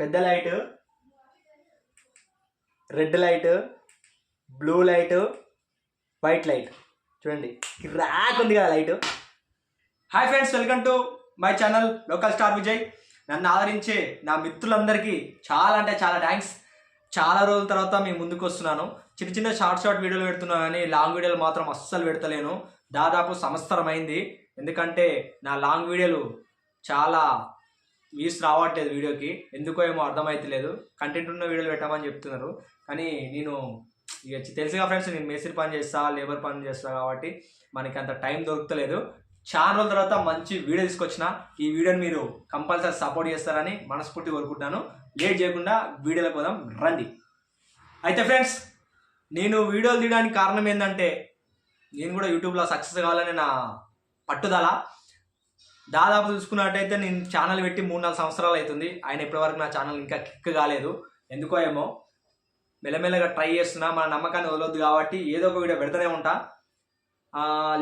పెద్ద light red light blue light white light. చూడండి rack ఉంది కదా light. Hi friends welcome to my channel local star Vijay. నన్ను ఆదరించే నా మిత్రులందరికీ చాలా అంటే చాలా థ్యాంక్స్ చాలా రోజుల తర్వాత మీ ముందుకు వస్తున్నాను. చిన్న చిన్న షార్ట్ షార్ట్ వీడియోలు పెడుతున్నాను కానీ లాంగ్ వీడియోలు మాత్రం అస్సలు పెడతలేను. దాదాపు సంవత్సరం అయింది. ఎందుకంటే నా లాంగ్ వీడియోలు చాలా వ్యూస్ రావట్లేదు వీడియోకి. ఎందుకో ఏమో అర్థమైతలేదు. కంటెంట్ ఉన్న వీడియోలు పెట్టమని చెప్తున్నారు. కానీ నేను ఇక తెలుసుగా ఫ్రెండ్స్ నేను మేస్త్రి పని చేస్తా లేబర్ పని చేస్తా కాబట్టి మనకి అంత టైం దొరుకుతలేదు. చాలా రోజుల తర్వాత మంచి వీడియో తీసుకొచ్చిన. ఈ వీడియోని మీరు కంపల్సరీ సపోర్ట్ చేస్తారని మనస్ఫూర్తి కోరుకుంటున్నాను. లేట్ చేయకుండా వీడియోలకు పోదాం. రండి. అయితే ఫ్రెండ్స్ నేను వీడియోలు తీయడానికి కారణం ఏంటంటే నేను కూడా యూట్యూబ్లో సక్సెస్ కావాలని నా పట్టుదల. దాదాపు చూసుకున్నట్టయితే నేను ఛానల్ పెట్టి మూడు నాలుగు సంవత్సరాలు అవుతుంది. ఆయన ఇప్పటివరకు నా ఛానల్ ఇంకా కిక్ కాలేదు. ఎందుకో ఏమో మెల్లమెల్లగా ట్రై చేస్తున్నా మన నమ్మకాన్ని వదలొద్దు కాబట్టి ఏదో ఒక వీడియో పెడతానే ఉంటా.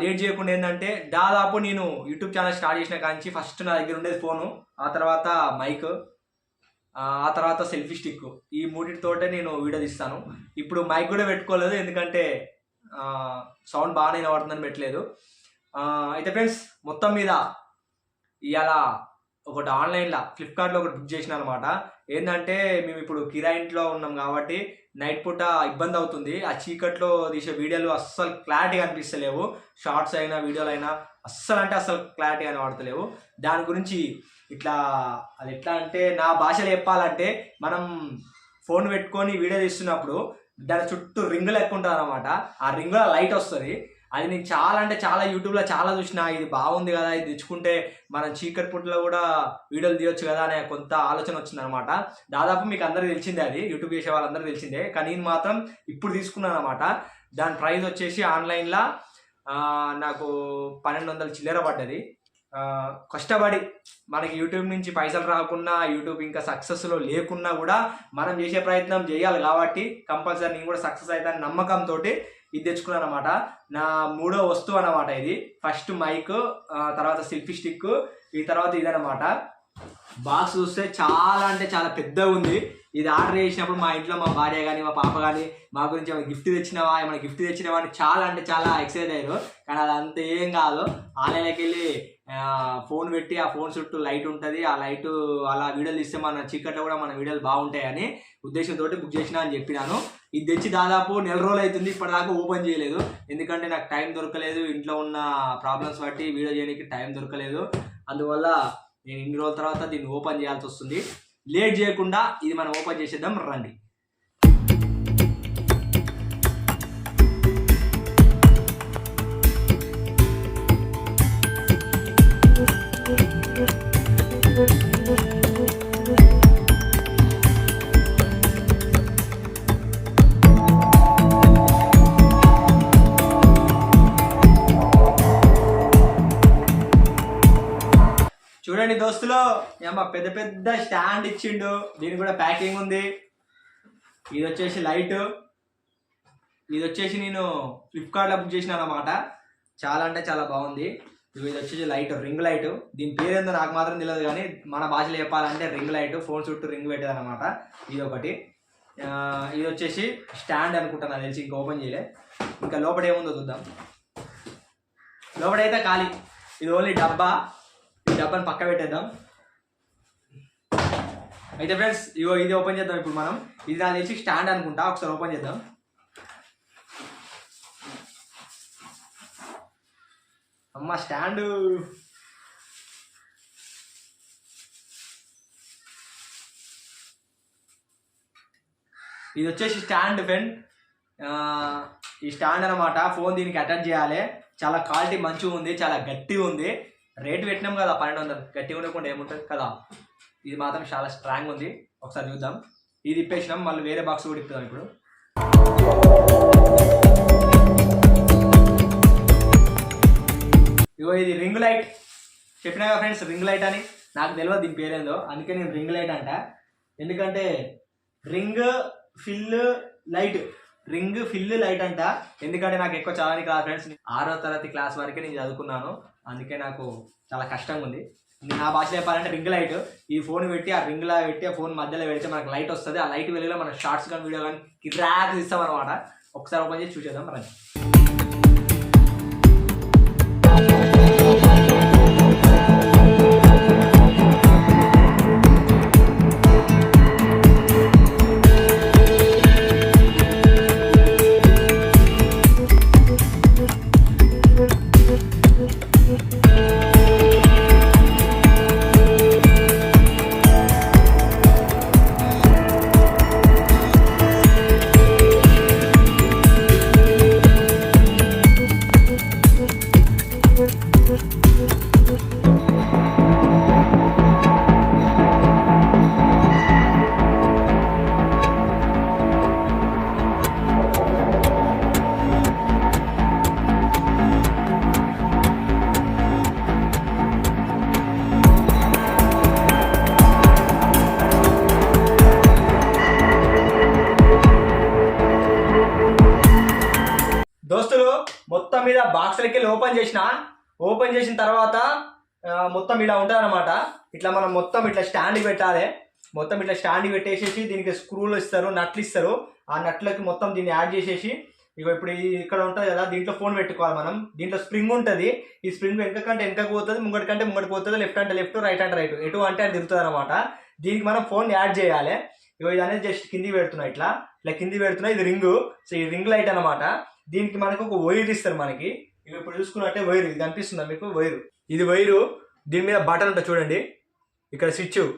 లేట్ చేయకుండా ఏంటంటే దాదాపు నేను యూట్యూబ్ ఛానల్ స్టార్ట్ చేసిన కాంచి ఫస్ట్ నా దగ్గర ఉండేది ఫోను ఆ తర్వాత మైక్ ఆ తర్వాత సెల్ఫీ స్టిక్ ఈ మూడింటితోటే నేను వీడియో తీస్తాను. ఇప్పుడు మైక్ కూడా పెట్టుకోలేదు ఎందుకంటే సౌండ్ బాగానే వినబడుతుందని పెట్టలేదు. అయితే ఫ్రెండ్స్ మొత్తం మీద ఇవాళ ఒకటి ఆన్లైన్లో ఫ్లిప్కార్ట్లో ఒకటి బుక్ చేసిన అనమాట ఏంటంటే మేము ఇప్పుడు కిరాయి ఇంట్లో ఉన్నాం కాబట్టి నైట్ పూట ఇబ్బంది అవుతుంది. ఆ చీకట్లో తీసే వీడియోలు అస్సలు క్లారిటీగా అనిపిస్తలేవు షార్ట్స్ అయినా వీడియోలు అయినా అస్సలు అంటే అస్సలు క్లారిటీ కనబడతలేవు. దాని గురించి ఇట్లా అది ఎట్లా అంటే నా భాషలో చెప్పాలంటే మనం ఫోన్ పెట్టుకొని వీడియో తీస్తున్నప్పుడు దాని చుట్టూ రింగులు ఎక్కువ ఉంటుంది అనమాట ఆ రింగ్లో లైట్ వస్తుంది. అది నేను చాలా అంటే చాలా యూట్యూబ్లో చాలా చూసిన ఇది బాగుంది కదా ఇది తెచ్చుకుంటే మనం చీకటి పుట్లో కూడా వీడియోలు తీయొచ్చు కదా అనే కొంత ఆలోచన వచ్చిందనమాట దాదాపు మీకు అందరికి తెలిసిందే అది యూట్యూబ్ చేసే వాళ్ళందరూ తెలిసిందే. కానీ నేను మాత్రం ఇప్పుడు తీసుకున్నాను అనమాట దాని ప్రైస్ వచ్చేసి ఆన్లైన్లో నాకు పన్నెండు వందల చిల్లర పడ్డది. కష్టపడి మనకి యూట్యూబ్ నుంచి పైసలు రాకున్నా యూట్యూబ్ ఇంకా సక్సెస్లో లేకున్నా కూడా మనం చేసే ప్రయత్నం చేయాలి కాబట్టి కంపల్సరీ నేను కూడా సక్సెస్ అవుతాను నమ్మకంతో ఇది తెచ్చుకున్నాను అనమాట నా మూడో వస్తువు అనమాట ఇది. ఫస్ట్ మైక్ తర్వాత సెల్ఫీ స్టిక్ ఈ తర్వాత ఇదనమాట బాక్స్ చూస్తే చాలా అంటే చాలా పెద్దగా ఉంది. ఇది ఆర్డర్ చేసినప్పుడు మా ఇంట్లో మా భార్య కానీ మా పాప కానీ మా గురించి ఏమైనా గిఫ్ట్ తెచ్చినవా ఏమైనా గిఫ్ట్ తెచ్చినవా అని చాలా అంటే చాలా ఎక్సైట్ అయ్యారు. కానీ అదంతా ఏం కాదు. ఆన్లైన్కి వెళ్ళి ఫోన్ పెట్టి ఆ ఫోన్ చుట్టూ లైట్ ఉంటుంది. ఆ లైట్ అలా వీడియోలు ఇస్తే మన చీకట్లో కూడా మన వీడియోలు బాగుంటాయని ఉద్దేశంతో బుక్ చేసిన అని చెప్పినాను. ఇది తెచ్చి దాదాపు నెల రోజులు అవుతుంది. ఇప్పటిదాకా ఓపెన్ చేయలేదు. ఎందుకంటే నాకు టైం దొరకలేదు. ఇంట్లో ఉన్న ప్రాబ్లమ్స్ బట్టి వీడియో చేయడానికి టైం దొరకలేదు. అందువల్ల నేను ఇన్ని రోజుల తర్వాత దీన్ని ఓపెన్ చేయాల్సి వస్తుంది. లేట్ చేయకుండా ఇది మనం ఓపెన్ చేసేద్దాం. రండి. చూడండి దోస్తులు. ఏమో పెద్ద పెద్ద స్టాండ్ ఇచ్చిండు. దీని కూడా ప్యాకింగ్ ఉంది. ఇది వచ్చేసి లైట్. ఇది వచ్చేసి నేను ఫ్లిప్కార్ట్లో బుక్ చేసిన అనమాట చాలా అంటే చాలా బాగుంది. ఇది వచ్చేసి లైట్ రింగ్ లైట్. దీని పేరేందో నాకు మాత్రం తెలియదు కానీ మన భాషలో చెప్పాలంటే రింగ్ లైట్ ఫోన్ చుట్టూ రింగ్ పెట్టేది అనమాట ఇది ఒకటి. ఇది వచ్చేసి స్టాండ్ అనుకుంటాను నాకు తెలిసి ఇంకా ఓపెన్ చేయలే. ఇంకా లోపల ఏముందో చూద్దాం. లోపలైతే ఖాళీ. ఇది ఓన్లీ డబ్బా. డబ్బాని పక్క పెట్టేద్దాం. అయితే ఫ్రెండ్స్ ఇగో ఇది ఓపెన్ చేద్దాం ఇప్పుడు మనం. ఇది నాకు తెలిసి స్టాండ్ అనుకుంటా ఒకసారి ఓపెన్ చేద్దాం. అమ్మ స్టాండ్. ఇది వచ్చేసి స్టాండ్ ఫ్రెండ్. ఈ స్టాండ్ అనమాట ఫోన్ దీనికి అటాచ్ చేయాలి. చాలా క్వాలిటీ మంచిగా ఉంది చాలా గట్టిగా ఉంది. రేటు పెట్టినాం కదా పన్నెండు వందలు. గట్టిగా ఉండకుండా ఏముంటుంది కదా? ఇది మాత్రం చాలా స్ట్రాంగ్ ఉంది. ఒకసారి చూద్దాం. ఇది ఇప్పేసినాం మళ్ళీ వేరే బాక్స్ కూడా ఇప్పుదాం ఇప్పుడు. ఇగో ఇది రింగ్ లైట్ చెప్పినా ఫ్రెండ్స్ రింగ్ లైట్ అని? నాకు తెలియదు దీని పేరేందో. అందుకే నేను రింగ్ లైట్ అంట. ఎందుకంటే ring fill light ring fill light అంట. ఎందుకంటే నాకు ఎక్కువ చదవడానికి రాదు ఫ్రెండ్స్ ఆరో తరగతి క్లాస్ వరకే నేను చదువుకున్నాను. అందుకే నాకు చాలా కష్టంగా ఉంది నా భాషలో చెప్పాలంటే రింగ్ లైట్ ఈ ఫోన్ పెట్టి ఆ రింగ్ లా పెట్టి ఆ ఫోన్ మధ్యలో పెడితే మనకు లైట్ వస్తుంది. ఆ లైట్ వెలుగులో మనం షార్ట్స్ కానీ వీడియో కానీ కిరాక్ ఇస్తాం అనమాట ఒకసారి ఓపెన్ చేసి చూసేద్దాం రండి. ఆ బాక్స్లకి వెళ్ళి ఓపెన్ చేసిన. ఓపెన్ చేసిన తర్వాత మొత్తం ఇలా ఉంటుంది అనమాట ఇట్లా మనం మొత్తం ఇట్లా స్టాండ్ పెట్టాలి. మొత్తం ఇట్లా స్టాండ్ పెట్టేసేసి దీనికి స్క్రూలు ఇస్తారు నట్లు ఇస్తారు. ఆ నట్లకి మొత్తం దీన్ని యాడ్ చేసేసి ఇక ఇప్పుడు ఇక్కడ ఉంటుంది కదా దీంట్లో ఫోన్ పెట్టుకోవాలి మనం. దీంట్లో స్ప్రింగ్ ఉంటుంది. ఈ స్ప్రింగ్ వెనక కంటే వెనకకు పోతుంది ముంగటి కంటే ముంగటి పోతుంది లెఫ్ట్ అంటే లెఫ్ట్ రైట్ అంటే రైట్ ఎటు అంటే అది తిరుగుతుంది అనమాట దీనికి మనం ఫోన్ యాడ్ చేయాలి. ఇగో ఇది అనేది జస్ట్ కింది పెడుతున్నా ఇట్లా. ఇట్లా కింది పెడుతున్నా ఇది రింగు సో ఈ రింగ్ లైట్ అనమాట దీనికి మనకు ఒక వైర్ ఇస్తారు మనకి. ఇక ఇప్పుడు చూసుకున్నట్టే వైర్ ఇది కనిపిస్తుందా మీకు? వైరు. ఇది వైరు దీని మీద బటన్ ఉంటుంది చూడండి. ఇక్కడ స్విచ్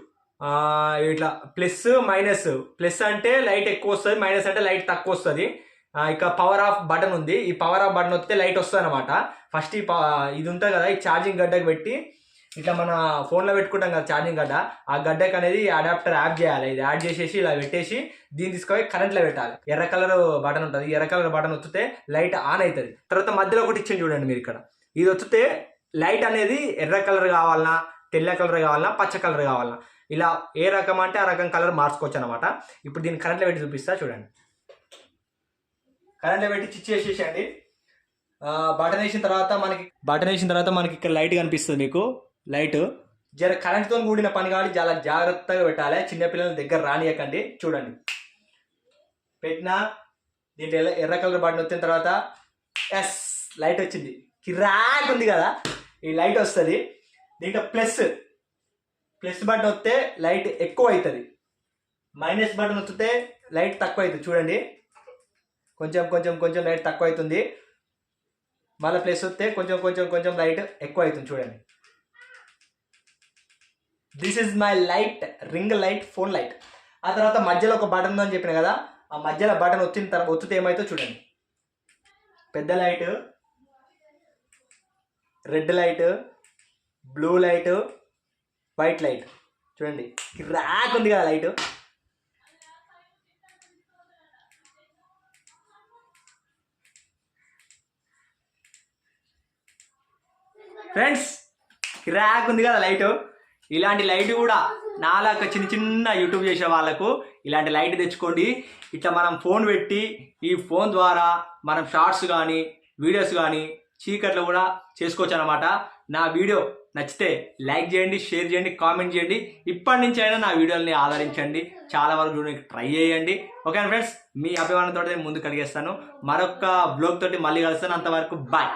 ఇట్లా ప్లస్ మైనస్ ప్లస్ అంటే లైట్ ఎక్కువ వస్తుంది మైనస్ అంటే లైట్ తక్కువ వస్తుంది. ఇక పవర్ ఆఫ్ బటన్ ఉంది. ఈ పవర్ ఆఫ్ బటన్ వస్తే లైట్ వస్తుంది అనమాట ఫస్ట్ ఈ ప- ఇది ఉంటుంది కదా ఈ ఛార్జింగ్ గడ్డకు పెట్టి ఇట్లా మన ఫోన్లో పెట్టుకుంటాం కదా ఛార్జింగ్ గడ్డ ఆ గడ్డకి అనేది అడాప్టర్ యాడ్ చేయాలి. ఇది యాడ్ చేసేసి ఇలా పెట్టేసి దీన్ని తీసుకొని కరెంట్లో పెట్టాలి. ఎర్ర కలర్ బటన్ ఉంటుంది. ఎర్ర కలర్ బటన్ వస్తే లైట్ ఆన్ అవుతుంది. తర్వాత మధ్యలో ఒకటి ఇచ్చింది చూడండి మీరు ఇక్కడ. ఇది వస్తే లైట్ అనేది ఎర్ర కలర్ కావాలన్నా తెల్ల కలర్ కావాలన్నా పచ్చ కలర్ కావాలన్నా. ఇలా ఏ రకం అంటే ఆ రకం కలర్ మార్చుకోవచ్చు అనమాట ఇప్పుడు దీన్ని కరెంట్లో పెట్టి చూపిస్తా చూడండి. కరెంట్లో పెట్టి చిచ్ చేసేసండి బటన్ వేసిన తర్వాత మనకి బటన్ వేసిన తర్వాత మనకి ఇక్కడ లైట్ కనిపిస్తుంది మీకు. లైట్. జర కరెంట్తో కూడిన పని కాబట్టి చాలా జాగ్రత్తగా పెట్టాలి. చిన్నపిల్లల దగ్గర రానియకండి. చూడండి. పెట్టినా దీంట్లో ఎర్ర- ఎర్ర కలర్ బటన్ వచ్చిన తర్వాత ఎస్ లైట్ వచ్చింది. కిరాక్ ఉంది కదా ఈ లైట్ వస్తుంది. దీంట్లో ప్లస్ ప్లస్ బటన్ వస్తే లైట్ ఎక్కువ అవుతుంది. మైనస్ బటన్ వస్తే లైట్ తక్కువ అవుతుంది. చూడండి. కొంచెం కొంచెం కొంచెం లైట్ తక్కువ అవుతుంది. మళ్ళీ ప్లస్ వస్తే కొంచెం కొంచెం కొంచెం లైట్ ఎక్కువ అవుతుంది. చూడండి. This is my light ring light phone light ఆ తర్వాత మధ్యలో ఒక బటన్ ఉందని చెప్పిన కదా ఆ మధ్యలో బటన్ వచ్చిన తర్వాత ఒత్తితే ఏమైతే చూడండి. పెద్ద light red light blue light white light చూడండి. ర్యాక్ ఉంది కదా లైట్ ఫ్రెండ్స్ ర్యాక్ ఉంది కదా లైట్ ఇలాంటి లైట్ కూడా నాలాక చిన్న చిన్న యూట్యూబ్ చేసే వాళ్ళకు ఇలాంటి లైట్ తెచ్చుకోండి. ఇట్లా మనం ఫోన్ పెట్టి ఈ ఫోన్ ద్వారా మనం షార్ట్స్ కానీ వీడియోస్ కానీ చీకట్లు కూడా చేసుకోవచ్చు అనమాట నా వీడియో నచ్చితే లైక్ చేయండి షేర్ చేయండి కామెంట్ చేయండి. ఇప్పటి నుంచి అయినా నా వీడియోని ఆదరించండి. చాలా వరకు చూడడానికి ట్రై చేయండి. ఓకే ఫ్రెండ్స్ మీ అభిమానంతో నేను ముందు కలిగేస్తాను మరొక బ్లాగ్ తోటి మళ్ళీ కలుస్తాను. అంతవరకు బాయ్.